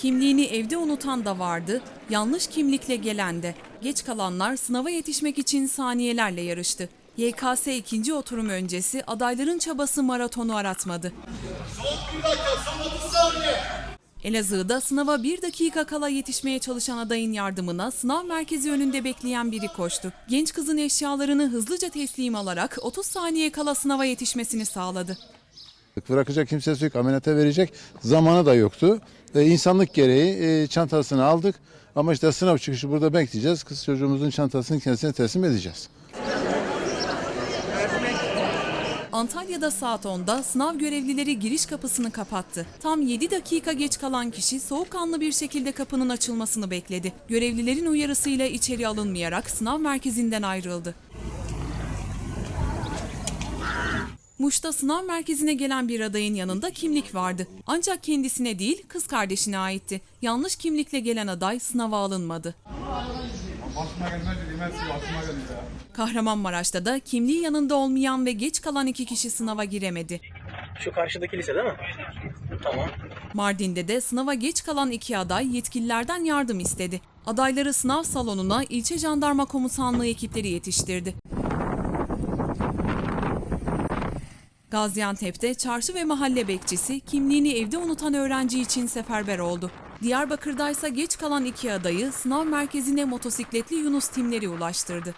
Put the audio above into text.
Kimliğini evde unutan da vardı, yanlış kimlikle gelen de. Geç kalanlar sınava yetişmek için saniyelerle yarıştı. YKS ikinci oturum öncesi adayların çabası maratonu aratmadı. Elazığ'da sınava bir dakika kala yetişmeye çalışan adayın yardımına sınav merkezi önünde bekleyen biri koştu. Genç kızın eşyalarını hızlıca teslim alarak 30 saniye kala sınava yetişmesini sağladı. Bırakacak kimsesi yok, ameliyata verecek zamanı da yoktu. E, insanlık gereği e, çantasını aldık ama işte sınav çıkışı burada bekleyeceğiz. Kız çocuğumuzun çantasını kendisine teslim edeceğiz. Antalya'da saat 10'da sınav görevlileri giriş kapısını kapattı. Tam 7 dakika geç kalan kişi soğukkanlı bir şekilde kapının açılmasını bekledi. Görevlilerin uyarısıyla içeri alınmayarak sınav merkezinden ayrıldı. Muş'ta sınav merkezine gelen bir adayın yanında kimlik vardı. Ancak kendisine değil kız kardeşine aitti. Yanlış kimlikle gelen aday sınava alınmadı. Kahramanmaraş'ta da kimliği yanında olmayan ve geç kalan iki kişi sınava giremedi. Şu karşıdaki lise değil mi? Tamam. Mardin'de de sınava geç kalan iki aday yetkililerden yardım istedi. Adayları sınav salonuna ilçe jandarma komutanlığı ekipleri yetiştirdi. Gaziantep'te çarşı ve mahalle bekçisi kimliğini evde unutan öğrenci için seferber oldu. Diyarbakır'da ise geç kalan iki adayı sınav merkezine motosikletli Yunus timleri ulaştırdı.